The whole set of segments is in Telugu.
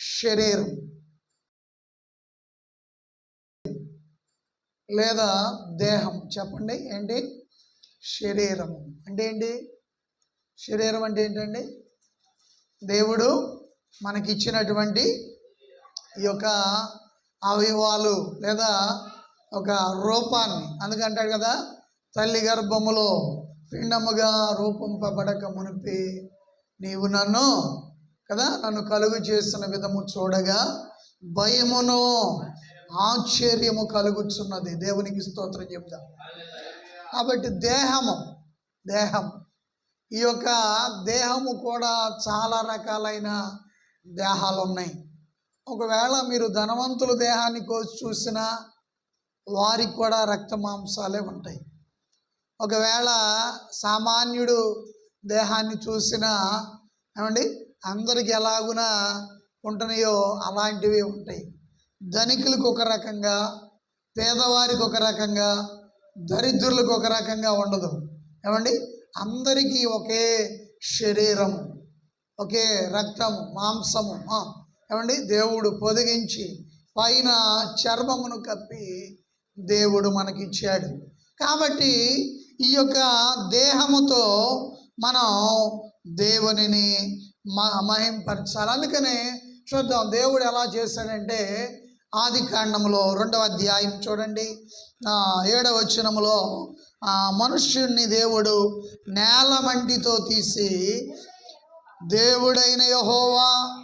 శరీరం. లేదా దేహం. చెప్పండి ఏంటి? శరీరం. అంటే ఏంటి? శరీరం అంటే ఏంటండి? దేవుడు మనకిచ్చినటువంటి ఈ యొక్క అవయవాలు లేదా ఒక రూపాన్ని. అందుకంటాడు కదా తల్లి గర్భములో పిండముగా రూపింపబడక మునిపి నీవు నన్ను కదా? నన్ను కలుగు చేసిన విధము చూడగా భయమును ఆశ్చర్యము కలుగుచున్నది. దేవునికి స్తోత్రం చెప్దాం కాబట్టి దేహము దేహం. ఈ యొక్క దేహము కూడా చాలా రకాలైన దేహాలు ఉన్నాయి. ఒకవేళ మీరు ధనవంతుల దేహాన్ని కోసి చూసినా వారికి కూడా రక్త మాంసాలే ఉంటాయి. ఒకవేళ సామాన్యుడు దేహాన్ని చూసినా ఏమండి? అందరికి ఎలాగునా ఉంటున్నాయో అలాంటివి ఉంటాయి. ధనికులకు ఒక రకంగా పేదవారికి ఒక రకంగా దరిద్రులకు ఒక రకంగా ఉండదు. ఏమండి? అందరికీ ఒకే శరీరము ఒకే రక్తము మాంసము ఏమండి? దేవుడు పొదిగించి పైన చర్మమును కప్పి దేవుడు మనకిచ్చాడు. కాబట్టి ఈ యొక్క దేహముతో మనం దేవునిని మా మహింపరచాలి. అందుకనే చూద్దాం దేవుడు ఎలా చేశాడంటే ఆది కాండంలో రెండవ అధ్యాయం చూడండి. ఏడవ వచనములో మనుష్యుణ్ణి దేవుడు నేల మంటితో తీసి దేవుడైన యహోవా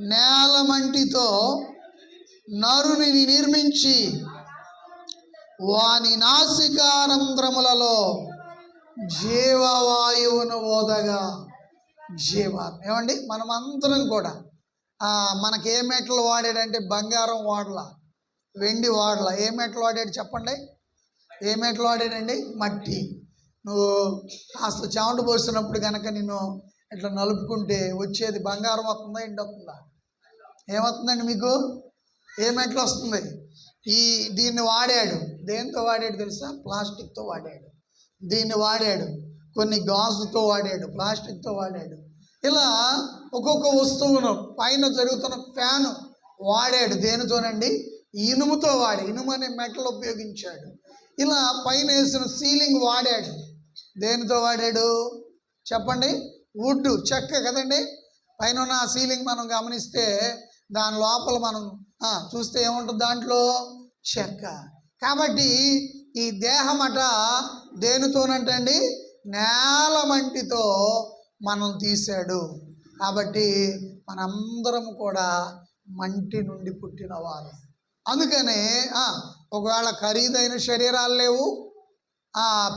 నేల మంటితో నరుని నిర్మించి వాని నాసికారంధ్రములలో జీవవాయువును ఓదగా జీవాత్మ. ఏమండి? మనమందరం కూడా మనకి ఏ మెటల్ వాడాడంటే బంగారం వాడలా వెండి వాడలా. ఏ మెటల్ వాడాడు చెప్పండి? ఏ మెటల్ వాడాడండి? మట్టి. నువ్వు కాస్త చెమట పోసినప్పుడు కనుక నేను ఇట్లా నలుపుకుంటే వచ్చేది బంగారం వస్తుందా ఎండి వస్తుందా? ఏమవుతుందండి మీకు? ఏ మెట్లు వస్తుంది? ఈ దీన్ని వాడాడు. దేంతో వాడాడు తెలుసా? ప్లాస్టిక్తో వాడాడు. దీన్ని వాడాడు. కొన్ని గాజుతో వాడాడు ప్లాస్టిక్తో వాడాడు. ఇలా ఒక్కొక్క వస్తువును పైన జరుగుతున్న ఫ్యాన్ వాడాడు. దేనితోనండి? ఇనుముతో వాడి ఇనుము అనే మెటల్ ఉపయోగించాడు. ఇలా పైన వేసిన సీలింగ్ వాడాడు. దేనితో వాడాడు? చెప్పండి. వుడ్ చెక్క కదండి. పైన ఉన్న ఆ సీలింగ్ మనం గమనిస్తే దాని లోపల మనం చూస్తే ఏముంటుంది దాంట్లో? చెక్క. కాబట్టి ఈ దేహమట అట దేనితోనంటండి? నేల మంటితో మనం తీశాడు. కాబట్టి మనందరం కూడా మంటి నుండి పుట్టిన వారు అందుకనే ఒకవేళ ఖరీదైన శరీరాలు లేవు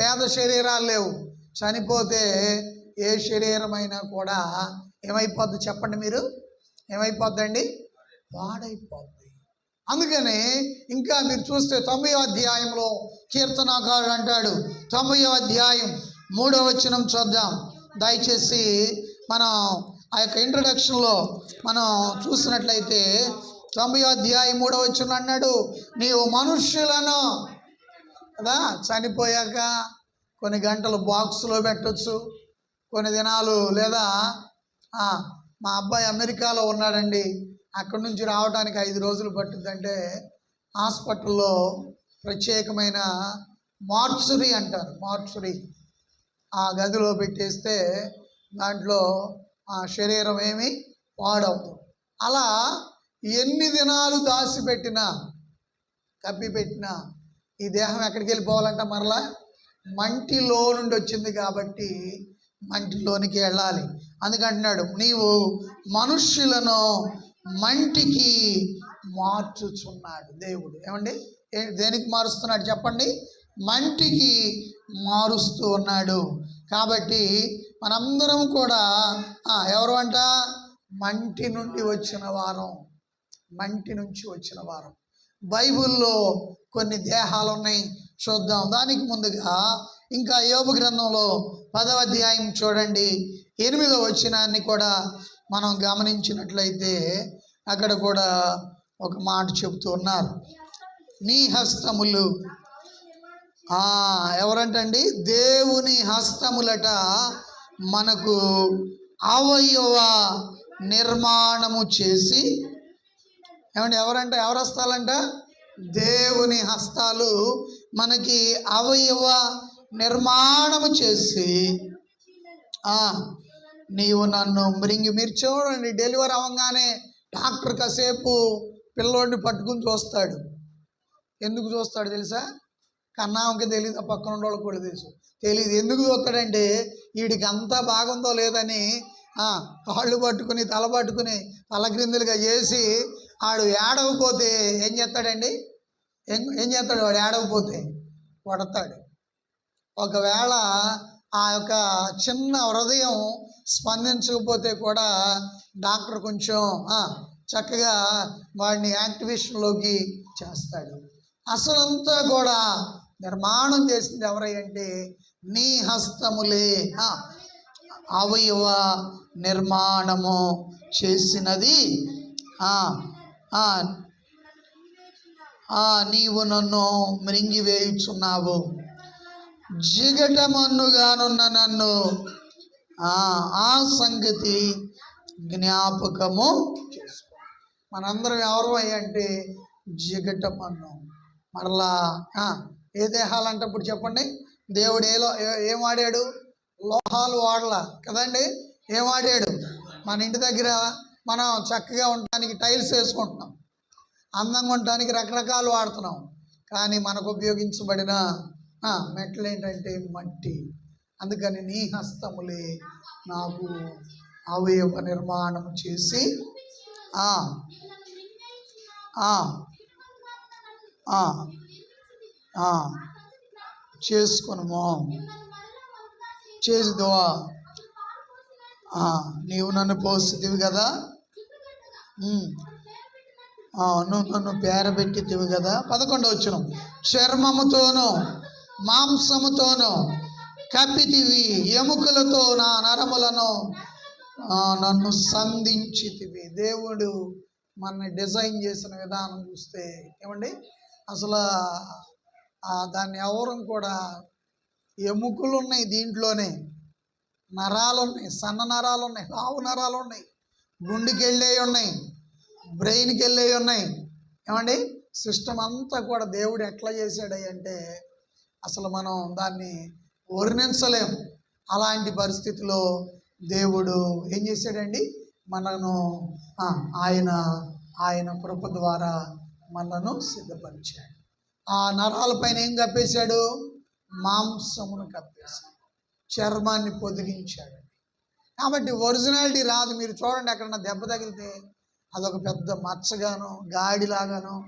పేద శరీరాలు లేవు చనిపోతే ఏ శరీరమైనా కూడా ఏమైపోద్ది చెప్పండి మీరు? ఏమైపోద్దండి? పాడైపోద్ది. అందుకని ఇంకా మీరు చూస్తే తొంభై అధ్యాయంలో కీర్తనాకారుడు అంటాడు తొంభై అధ్యాయం మూడో వచనం చూద్దాం. దయచేసి మనం ఆ యొక్క ఇంట్రడక్షన్లో మనం చూసినట్లయితే తొంభై అధ్యాయం మూడో వచ్చిన అన్నాడు. నీవు మనుష్యులను కదా చనిపోయాక కొన్ని గంటలు బాక్స్లో పెట్టొచ్చు కొన్ని దినాలు లేదా మా అబ్బాయి అమెరికాలో ఉన్నాడండి. అక్కడి నుంచి రావడానికి ఐదు రోజులు పట్టిందంటే హాస్పిటల్లో ప్రత్యేకమైన మార్చురీ అంటారు. మార్చురీ. ఆ గదిలో పెట్టేస్తే దాంట్లో ఆ శరీరం ఏమి పాడవదు అలా ఎన్ని దినాలు దాచిపెట్టినా కప్పిపెట్టినా ఈ దేహం ఎక్కడికి వెళ్ళిపోవాలంట మరలా? మంటిలో నుండి వచ్చింది కాబట్టి మంటిలోనికి వెళ్ళాలి. అందుకంటున్నాడు నీవు మనుష్యులను మంటికి మార్చుచున్నాడు దేవుడు. ఏమండి? దేనికి మారుస్తున్నాడు చెప్పండి? మంటికి మారుస్తూ ఉన్నాడు. కాబట్టి మనందరం కూడా ఎవరు అంట? మంటి నుండి వచ్చిన వారం. మంటి నుంచి వచ్చిన వారం. బైబిల్లో కొన్ని దేహాలు ఉన్నాయి. చూద్దాం. దానికి ముందుగా ఇంకా యోగ గ్రంథంలో పదవ అధ్యాయం చూడండి. ఎనిమిదవ వచ్చినాన్ని కూడా మనం గమనించినట్లయితే అక్కడ కూడా ఒక మాట చెబుతూ ఉన్నారు. నీ హస్తములు ఎవరంటండి? దేవుని హస్తములట మనకు అవయవ నిర్మాణము చేసి ఏమంటే ఎవరంటే? ఎవరు హస్తాలంట? దేవుని హస్తాలు మనకి అవయవ నిర్మాణము చేసి నీవు నన్ను మృంగి మీరు చూడండి డెలివరీ అవ్వగానే డాక్టర్ కాసేపు పిల్లోడిని పట్టుకుని చూస్తాడు. ఎందుకు చూస్తాడు తెలుసా? కన్నామకి తెలియదు ఆ పక్కన ఉన్న కూడా తెలుసు. తెలియదు ఎందుకు చూస్తాడంటే వీడికి అంతా బాగుందో లేదని కాళ్ళు పట్టుకుని తల పట్టుకుని తలక్రిందులుగా చేసి ఆడు ఏడవపోతే ఏం చేస్తాడండి? ఏం ఏం చేస్తాడు? వాడు ఏడవపోతే కొడతాడు. ఒకవేళ ఆ యొక్క చిన్న హృదయం స్పందించకపోతే కూడా డాక్టర్ కొంచెం చక్కగా వాడిని యాక్టివేషన్లోకి చేస్తాడు. అసలంతా కూడా నిర్మాణం చేసింది ఎవరంటే నీ హస్తములే. అవయవ నిర్మాణము చేసినది. నీవు నన్ను మృంగివేయుచున్నావు. జిగటమన్నుగానున్న నన్ను ఆ సంగతి జ్ఞాపకము మనందరం ఎవరు అయ్యంటే జిగటమన్ను. మరలా ఏ దేహాలు అంటే ఇప్పుడు చెప్పండి? దేవుడు ఏలో ఏ- ఏం వాడాడు? లోహాలు వాడలా. కదండి? ఏం వాడాడు? మన ఇంటి దగ్గర మనం చక్కగా ఉండటానికి టైల్స్ వేసుకుంటున్నాం. అందంగా ఉండటానికి రకరకాలు వాడుతున్నాం. కానీ మనకు ఉపయోగించబడిన మెట్లు ఏంటంటే మట్టి. అందుకని నీ హస్తములే నాకు అవయవ నిర్మాణం చేసి ఆ, ఆ, ఆ, చేసుకొనుము. చేసిదువా నీవు నన్ను పోస్తుతివి కదా? నువ్వు నన్ను పేరబెట్టితివి కదా? పదకొండు వచ్చిన చర్మముతోనూ మాంసముతోనూ కప్పితివి ఎముకలతో నా నరములను నన్ను సంధించితివి. దేవుడు మన డిజైన్ చేసిన విధానం చూస్తే ఏమండి? అసలు దాన్ని ఎవరం కూడా ఎముకలు ఉన్నాయి దీంట్లోనే. నరాలు ఉన్నాయి సన్న నరాలు ఉన్నాయి లావు నరాలు ఉన్నాయి గుండెకి వెళ్ళేవి ఉన్నాయి. బ్రెయిన్కి వెళ్ళేవి ఉన్నాయి ఏమండి? సిస్టమ్ అంతా కూడా దేవుడు ఎట్లా చేశాడు అంటే అసలు మనం దాన్ని వర్ణించలేం. అలాంటి పరిస్థితిలో దేవుడు ఏం చేశాడండి? మనను ఆయన ఆయన కృప ద్వారా మనను సిద్ధపరిచాడు. ఆ నరాల పైన ఏం కప్పేశాడు? మాంసమును కప్పేశాడు. చర్మాన్ని పొదిగించాడు. కాబట్టి ఒరిజినాలిటీ రాదు. మీరు చూడండి ఎక్కడన్నా దెబ్బ తగిలితే అదొక పెద్ద మచ్చగాను గాడిలాగాను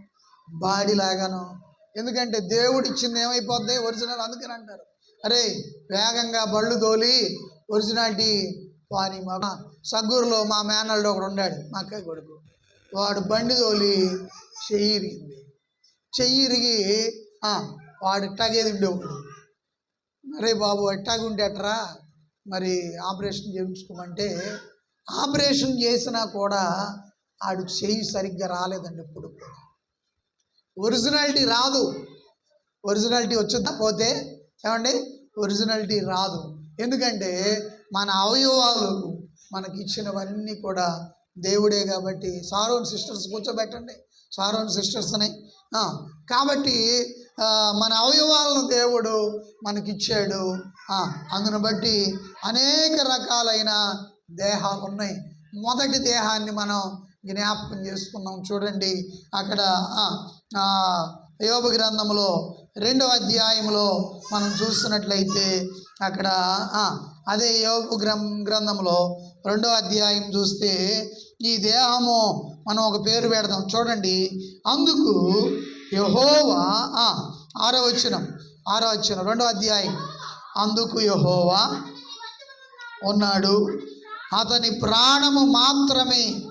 బాడిలాగాను. ఎందుకంటే దేవుడు ఇచ్చింది ఏమైపోద్ది? ఒరిజినల్ అందుకని అంటారు. అరే వేగంగా బళ్ళు తోలి ఒరిజినాలిటీ వాని మా సగ్గూరులో మా మేనల్డ్ ఒకడు ఉన్నాడు మా అక్క కొడుకు. వాడు బండి తోలి చెయ్యిరిగింది చెయ్యి ఇరిగి వాడు ఇట్టాగేది ఉండేవాడు అరే బాబు ఎట్టాగుండేట్రా మరి ఆపరేషన్ చేయించుకోమంటే ఆపరేషన్ చేసినా కూడా ఆడు చెయ్యి సరిగ్గా రాలేదండి ఎప్పుడు ఒరిజినాలిటీ రాదు. ఒరిజినాలిటీ వచ్చిందా పోతే ఏమండి? ఒరిజినాలిటీ రాదు. ఎందుకంటే మన అవయవాలు మనకి ఇచ్చినవన్నీ కూడా దేవుడే కాబట్టి సారోన్ సిస్టర్స్ కూర్చోబెట్టండి. సారోన్ సిస్టర్స్ని కాబట్టి మన అవయవాలను దేవుడు మనకిచ్చాడు. అందును బట్టి అనేక రకాలైన దేహాలు ఉన్నాయి. మొదటి దేహాన్ని మనం జ్ఞాపకం చేసుకున్నాం చూడండి అక్కడ యోగ గ్రంథంలో రెండవ అధ్యాయంలో మనం చూస్తున్నట్లయితే అక్కడ అదే యోగ గ్రం గ్రంథంలో రెండవ అధ్యాయం చూస్తే ఈ దేహము మనం ఒక పేరు పెడదాం. చూడండి. అందుకు యహోవా ఆరో వచ్చినం ఆరో వచ్చిన రెండో అధ్యాయం. అందుకు యహోవా ఉన్నాడు. అతని ప్రాణము మాత్రమే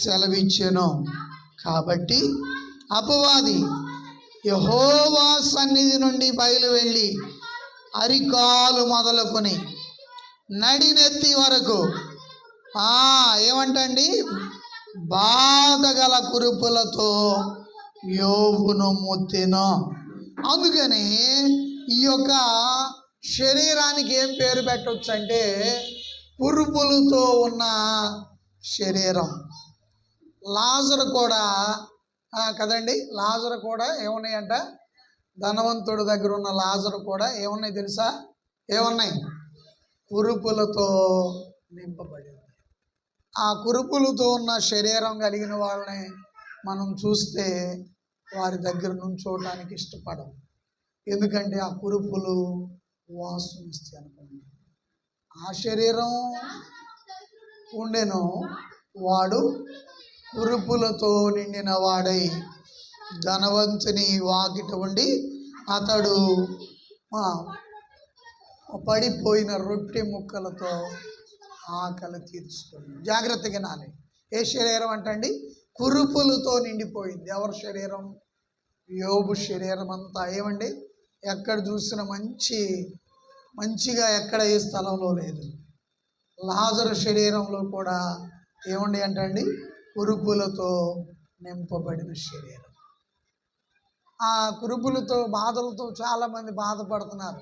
సెలవిచ్చెను. కాబట్టి అపవాది యహోవా సన్నిధి నుండి బయలు వెళ్ళి అరికాలు మొదలుకొని నడినెత్తి వరకు ఏమంటండి? బాధగల కురుపులతో యోగును ముత్తిను. అందుకని ఈ యొక్క శరీరానికి ఏం పేరు పెట్టవచ్చు అంటే కురుపులతో ఉన్న శరీరం. లాజరు కూడా కదండి లాజరు కూడా ఏమున్నాయంట? ధనవంతుడి దగ్గర ఉన్న లాజరు కూడా ఏమున్నాయి తెలుసా? ఏమున్నాయి? కురుపులతో నింపబడి ఆ కురుపులతో ఉన్న శరీరం కలిగిన వాళ్ళని మనం చూస్తే వారి దగ్గర నుంచోటానికి ఇష్టపడం ఎందుకంటే ఆ కురుపులు వాసన అనుకోండి. ఆ శరీరం ఉండెను. వాడు కురుపులతో నిండిన వాడై ధనవంతుని వాకిట ఉండి అతడు పడిపోయిన రొట్టె ముక్కలతో ఆకలి తీర్చుకోండి జాగ్రత్తగా నాలి ఏ శరీరం అంటండి? కురుపులతో నిండిపోయింది. ఎవరి శరీరం? యోబు శరీరం అంతా. ఏమండి? ఎక్కడ చూసిన మంచి మంచిగా ఎక్కడ ఏ స్థలంలో లేదు. లాజరు శరీరంలో కూడా ఏమండి అంటండి? కురుపులతో నింపబడిన శరీరం. ఆ కురుపులతో బాధలతో చాలామంది బాధపడుతున్నారు.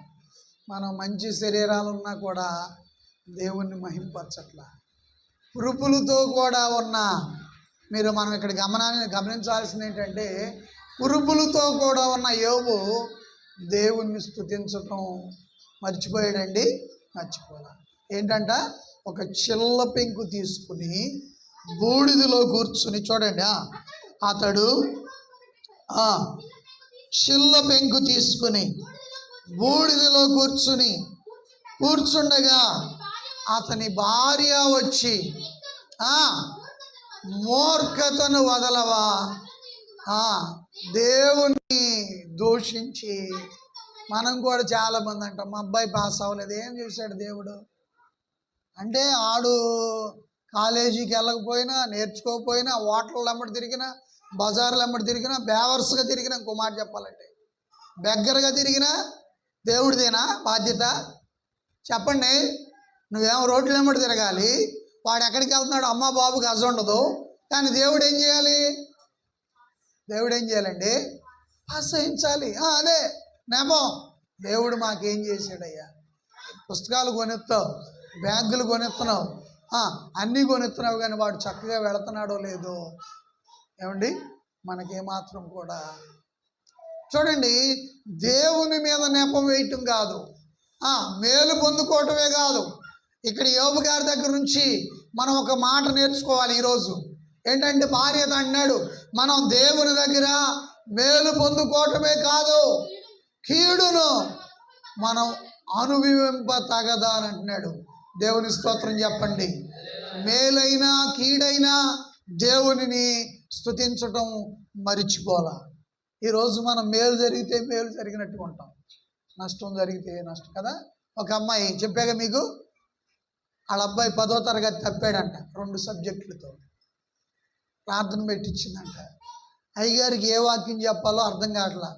మనం మంచి శరీరాలు ఉన్నా కూడా దేవుణ్ణి మహింపరచట్లా. ఉరుపులతో కూడా ఉన్న మీరు మనం ఇక్కడ గమనాన్ని గమనించాల్సింది ఏంటంటే ఉరుపులతో కూడా ఉన్న యోగు దేవుణ్ణి స్తుతించటం మర్చిపోయాడండి మర్చిపోలా. ఏంటంట? ఒక చిల్ల పెంకు తీసుకుని బూడిదలో కూర్చుని చూడండి అతడు చిల్ల పెంకు తీసుకుని బూడిదలో కూర్చుని కూర్చుండగా అతని భార్య వచ్చి మూర్ఖతను వదలవా? దేవుని దేవుణ్ణి దూషించి. మనం కూడా చాలామంది అంటాం మా అబ్బాయి పాస్ అవ్వలేదు ఏం చేశాడు దేవుడు? అంటే ఆడు కాలేజీకి వెళ్ళకపోయినా నేర్చుకోకపోయినా హోటల్ వెంబడి తిరిగినా బజార్లు వెంబడి తిరిగినా బేవర్స్గా తిరిగినా ఇంకో మాట చెప్పాలంటే. బెగ్గరగా తిరిగినా దేవుడిదేనా బాధ్యత? చెప్పండి. నువ్వేమో రోడ్లు వెంబడి తిరగాలి. వాడు ఎక్కడికి వెళ్తున్నాడు అమ్మ బాబుకి అజ ఉండదు. కానీ దేవుడు ఏం చేయాలి? దేవుడు ఏం చేయాలండి? ఆశ్రయించాలి. అదే. నేపం దేవుడు మాకేం చేశాడయ్యా? పుస్తకాలు కొనిస్తావు బ్యాగులు కొనిస్తున్నావు అన్నీ కొనిస్తున్నావు కానీ వాడు చక్కగా వెళుతున్నాడో లేదో? ఏమండి? మనకేమాత్రం కూడా. చూడండి దేవుని మీద నెపం వేయటం కాదు. మేలు పొందుకోవటమే కాదు. ఇక్కడ యోబు గారి దగ్గర నుంచి మనం ఒక మాట నేర్చుకోవాలి ఈరోజు. ఏంటంటే భార్యత అన్నాడు మనం దేవుని దగ్గర మేలు పొందుకోవటమే కాదు కీడును మనం అనుభవింప తగదా అని అంటున్నాడు. దేవుని స్తోత్రం చెప్పండి. మేలైనా కీడైనా దేవునిని స్థుతించటం మరిచిపోలా ఈరోజు మనం మేలు జరిగితే మేలు జరిగినట్టు ఉంటాం. నష్టం జరిగితే నష్టం కదా? ఒక అమ్మాయి చెప్పాక మీకు వాళ్ళ అబ్బాయి పదో తరగతి తప్పాడంట రెండు సబ్జెక్టులతో. ప్రార్థన పెట్టించిందంట అయ్యగారికి ఏ వాక్యం చెప్పాలో అర్థం కావట్లా.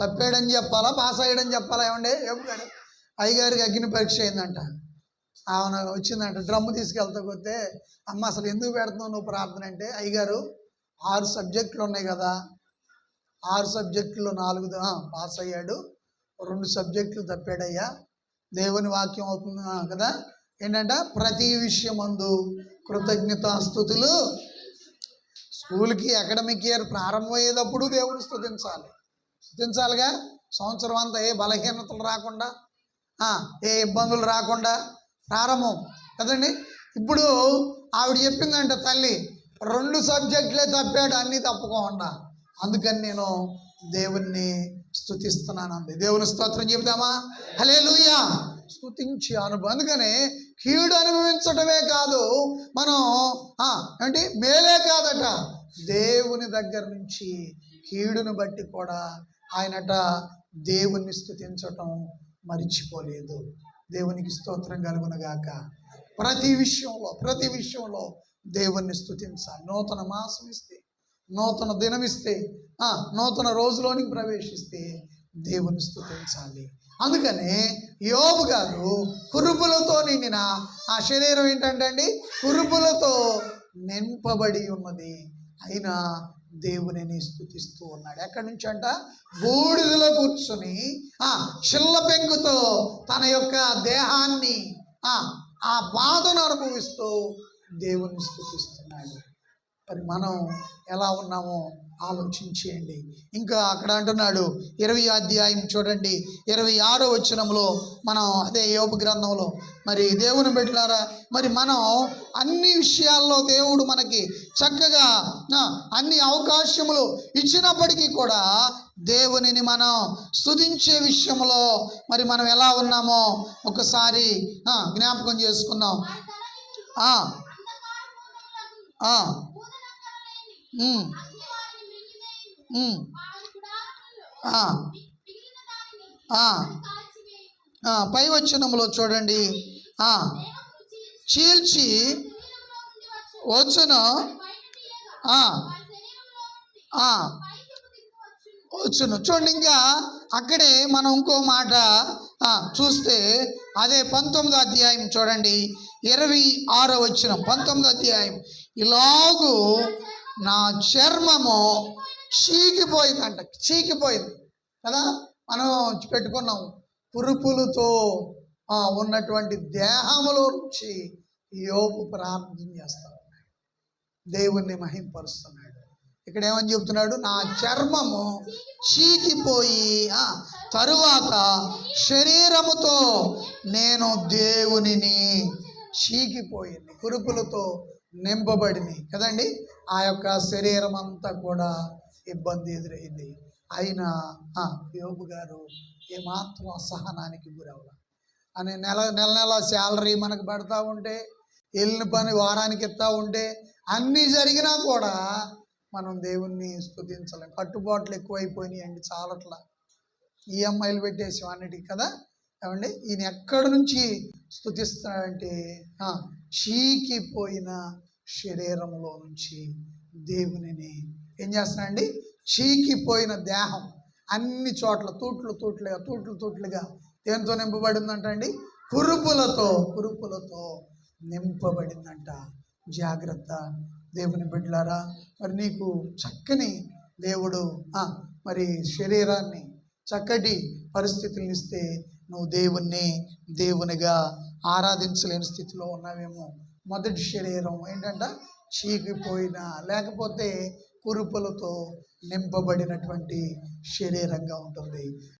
తప్పాడని చెప్పాలా పాస్ అయ్యాడని చెప్పాలా ఏమండే? చెప్పాడు అయ్యగారికి అగ్ని పరీక్ష అయిందంట. ఆమె వచ్చిందంట డ్రమ్ము తీసుకెళ్తకపోతే అమ్మ అసలు ఎందుకు పెడుతున్నావు నువ్వు ప్రార్థన? అంటే అయ్యగారు ఆరు సబ్జెక్టులు ఉన్నాయి కదా. ఆరు సబ్జెక్టులు నాలుగు పాస్ అయ్యాడు రెండు సబ్జెక్టులు తప్పాడయ్యా. దేవుని వాక్యం అవుతుంది కదా. ఏంటంట ప్రతి విషయం అందు కృతజ్ఞతాస్థుతులు స్కూల్కి అకాడమిక్ ఇయర్ ప్రారంభమయ్యేటప్పుడు దేవుడు స్థుతించాలి స్థుతించాలిగా సంవత్సరం అంతా ఏ బలహీనతలు రాకుండా ఏ ఇబ్బందులు రాకుండా ప్రారంభం. కదండి? ఇప్పుడు ఆవిడ చెప్పిందంట తల్లి రెండు సబ్జెక్టులే తప్పాడు అన్నీ తప్పకుండా అందుకని నేను దేవుణ్ణి స్థుతిస్తున్నాను అంది దేవుని స్తోత్రం చెబుదామా హలే స్తుతించి అనుభవం అందుకనే కీడు అనుభవించటమే కాదు మనం ఏంటి మేలే కాదట. దేవుని దగ్గర నుంచి కీడును బట్టి కూడా ఆయనట దేవుణ్ణి స్థుతించటం మరిచిపోలేదు. దేవునికి స్తోత్రం కలుగునగాక ప్రతి విషయంలో ప్రతి విషయంలో దేవుణ్ణి స్తుతించాలి. నూతన మాసం ఇస్తే నూతన దినం ఇస్తే నూతన రోజులోనికి ప్రవేశిస్తే దేవుని స్తుతించాలి. అందుకనే యోబు గారు కురుపులతో నిండిన ఆ శరీరం ఏంటంటే అండి? కురుపులతో నింపబడి ఉన్నది. అయినా దేవునిని స్థుతిస్తూ ఉన్నాడు. ఎక్కడి నుంచి అంట? బూడిదలో కూర్చుని ఆ చిల్ల పెంకుతో తన యొక్క దేహాన్ని ఆ బాధను అనుభవిస్తూ దేవుని స్థుతిస్తున్నాడు. మరి మనం ఎలా ఉన్నామో ఆలోచించేయండి. ఇంకా అక్కడ అంటున్నాడు ఇరవై అధ్యాయం చూడండి. ఇరవై ఆరో వచనంలో మనం అదే యోగ గ్రంథంలో మరి దేవుని పెట్టారా మరి మనం అన్ని విషయాల్లో దేవుడు మనకి చక్కగా అన్ని అవకాశములు ఇచ్చినప్పటికీ కూడా దేవునిని మనం స్థుతించే విషయంలో మరి మనం ఎలా ఉన్నామో ఒకసారి జ్ఞాపకం చేసుకుందాం ఆ, ఆ, ఉమ్, ఉమ్, ఆ, ఆ, ఆ, పై వచనంలో చూడండి. చీల్చి వచ్చును. వచ్చును. చూడండి ఇంకా అక్కడే మనం ఇంకో మాట చూస్తే అదే పంతొమ్మిదో అధ్యాయం చూడండి. ఇరవై ఆరో వచ్చిన పంతొమ్మిదో అధ్యాయం. ఇలాగూ నా చర్మము చీకిపోయిందంట చీకిపోయింది. కదా? మనం పెట్టుకున్నాం పురుపులతో ఉన్నటువంటి దేహములో నుంచి యోపు ప్రార్థన చేస్తాడు. దేవుణ్ణి మహింపరుస్తున్నాడు. ఇక్కడ ఏమని చెప్తున్నాడు? నా చర్మము చీకిపోయి తరువాత శరీరముతో నేను దేవునిని చీకిపోయింది కురుపులతో నింపబడింది కదండి? ఆ యొక్క శరీరం అంతా కూడా ఇబ్బంది ఎదురైంది. అయినా యోబు గారు ఏమాత్రం అసహనానికి గురవల అని నెల నెల నెల శాలరీ మనకు పెడతా ఉంటే వెళ్ళిన పని వారానికి ఇస్తా ఉంటే అన్నీ జరిగినా కూడా మనం దేవుణ్ణి స్థుతించలేం కట్టుబాట్లు ఎక్కువైపోయినాయండి చాలట్లా. ఈఎంఐలు పెట్టేసాం అన్నిటికీ కదా? ఏమండి? ఈయన ఎక్కడి నుంచి స్థుతిస్తున్నాడంటే ఆ, చీకిపోయిన శరీరంలో నుంచి దేవునిని ఏం చేస్తున్నాడండి? చీకిపోయిన దేహం. అన్ని చోట్ల తూట్లు తూట్లుగా తూట్లు తూట్లుగా దేంతో నింపబడిందంట అండి కురుపులతో కురుపులతో నింపబడిందంట. జాగ్రత్త దేవుని బిడ్డలారా మరి నీకు చక్కని దేవుడు మరి శరీరాన్ని చక్కటి పరిస్థితులను ఇస్తే నువ్వు దేవుణ్ణి దేవునిగా ఆరాధించలేని స్థితిలో ఉన్నావేమో. మొదటి శరీరం ఏంటంటే చీకిపోయిన లేకపోతే కురుపులతో నింపబడినటువంటి శరీరంగా ఉంటుంది.